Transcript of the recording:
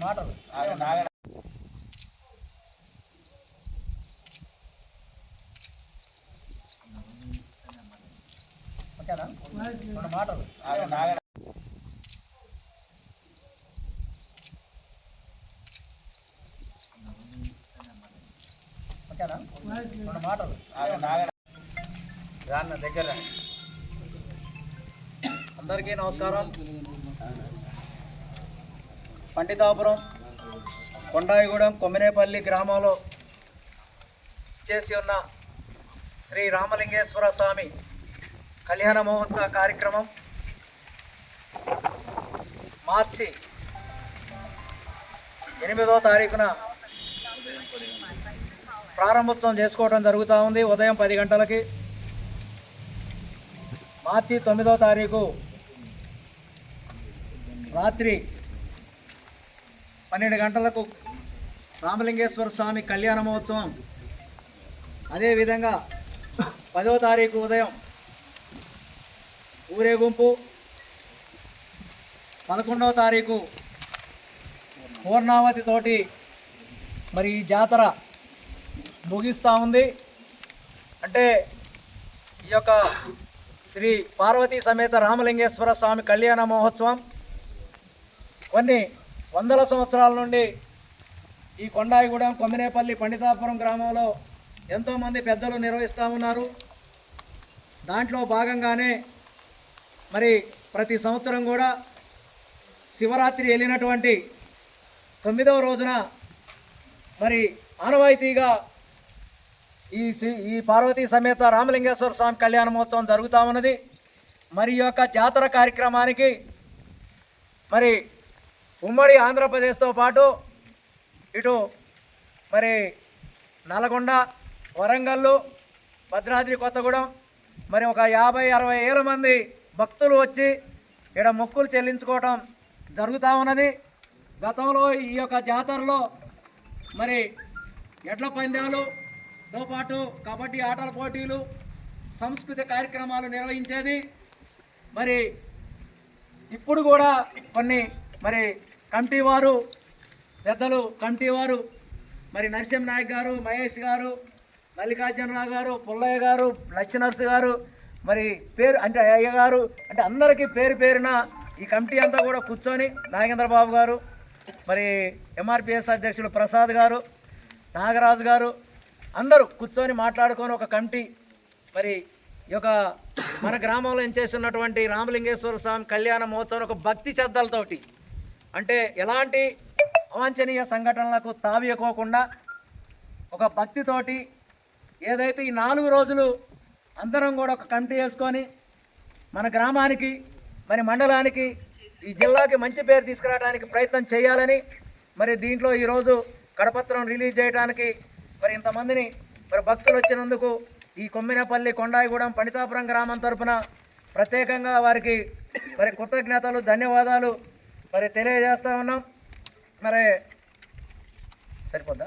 మాటలు ఓకేనా రెండు మాటలు ఓకేనా రెండు మాటలు. రాన్న దగ్గర. అందరికీ నమస్కారం. పండితాపురం కొండాయిగూడెం కొమ్మినేపల్లి గ్రామంలో చేసి ఉన్న శ్రీ రామలింగేశ్వర స్వామి కళ్యాణ మహోత్సవ కార్యక్రమం మార్చి ఎనిమిదో తారీఖున ప్రారంభోత్సవం చేసుకోవడం జరుగుతూ ఉంది. ఉదయం పది గంటలకి మార్చి తొమ్మిదవ తారీఖు రాత్రి పన్నెండు గంటలకు రామలింగేశ్వర స్వామి కళ్యాణ మహోత్సవం. అదేవిధంగా పదో తారీఖు ఉదయం ఊరేగింపు. పదకొండవ తారీఖు పూర్ణావతి తోటి మరి ఈ జాతర ముగిస్తూ ఉంది. అంటే ఈ యొక్క శ్రీ పార్వతీ సమేత రామలింగేశ్వర స్వామి కళ్యాణ మహోత్సవం. కొన్ని వందల సంవత్సరాల నుండి ఈ కొండాయిగూడెం కొమ్మినేపల్లి పండితాపురం గ్రామంలో ఎంతోమంది పెద్దలు నిర్వహిస్తూ ఉన్నారు. దాంట్లో భాగంగానే మరి ప్రతి సంవత్సరం కూడా శివరాత్రి వెళ్ళినటువంటి తొమ్మిదవ రోజున మరి ఆనవాయితీగా ఈ సి- ఈ పార్వతీ సమేత రామలింగేశ్వర స్వామి కళ్యాణ మహోత్సవం జరుగుతూ ఉన్నది. మరి యొక్క జాతర కార్యక్రమానికి మరి ఉమ్మడి ఆంధ్రప్రదేశ్తో పాటు ఇటు మరి నల్గొండ వరంగల్లు భద్రాద్రి కొత్తగూడెం మరి ఒక యాభై అరవై ఏళ్ళ మంది భక్తులు వచ్చి ఇక్కడ మొక్కులు చెల్లించుకోవటం జరుగుతూ ఉన్నది. గతంలో ఈ యొక్క జాతరలో మరి ఎడ్ల పందాలు తో పాటు కబడ్డీ ఆటల పోటీలు సంస్కృతి కార్యక్రమాలు నిర్వహించేది. మరి ఇప్పుడు కూడా కొన్ని మరి కమిటీ వారు పెద్దలు కమిటీ వారు మరి నరసింహ నాయక్ గారు మహేష్ గారు మల్లికార్జునరావు గారు పుల్లయ్య గారు లక్ష్మీనర్సు గారు మరి పేరు అంటే అయ్య గారు అంటే అందరికీ పేరు పేరున ఈ కమిటీ అంతా కూడా కూర్చొని నాగేంద్రబాబు గారు మరి ఎంఆర్పిఎస్ అధ్యక్షులు ప్రసాద్ గారు నాగరాజు గారు అందరూ కూర్చొని మాట్లాడుకొని ఒక కమిటీ మరి ఈ యొక్క మన గ్రామంలో ఏం చేస్తున్నటువంటి రామలింగేశ్వర స్వామి కళ్యాణ మహోత్సవం ఒక భక్తి శ్రద్ధలతోటి అంటే ఎలాంటి అవాంఛనీయ సంఘటనలకు తావియకోకుండా ఒక భక్తితోటి ఏదైతే ఈ నాలుగు రోజులు అందరం కూడా ఒక కమిటీ వేసుకొని మన గ్రామానికి మరి మండలానికి ఈ జిల్లాకి మంచి పేరు తీసుకురావడానికి ప్రయత్నం చేయాలని మరి దీంట్లో ఈరోజు కడపత్రం రిలీజ్ చేయడానికి మరి ఇంతమందిని మరి భక్తులు వచ్చినందుకు ఈ కొమ్మినపల్లి కొండాయిగూడెం పండితాపురం గ్రామం తరఫున ప్రత్యేకంగా వారికి మరి కృతజ్ఞతలు ధన్యవాదాలు మరి తెలియజేస్తా ఉన్నాం. మరి సరిపోద్దా?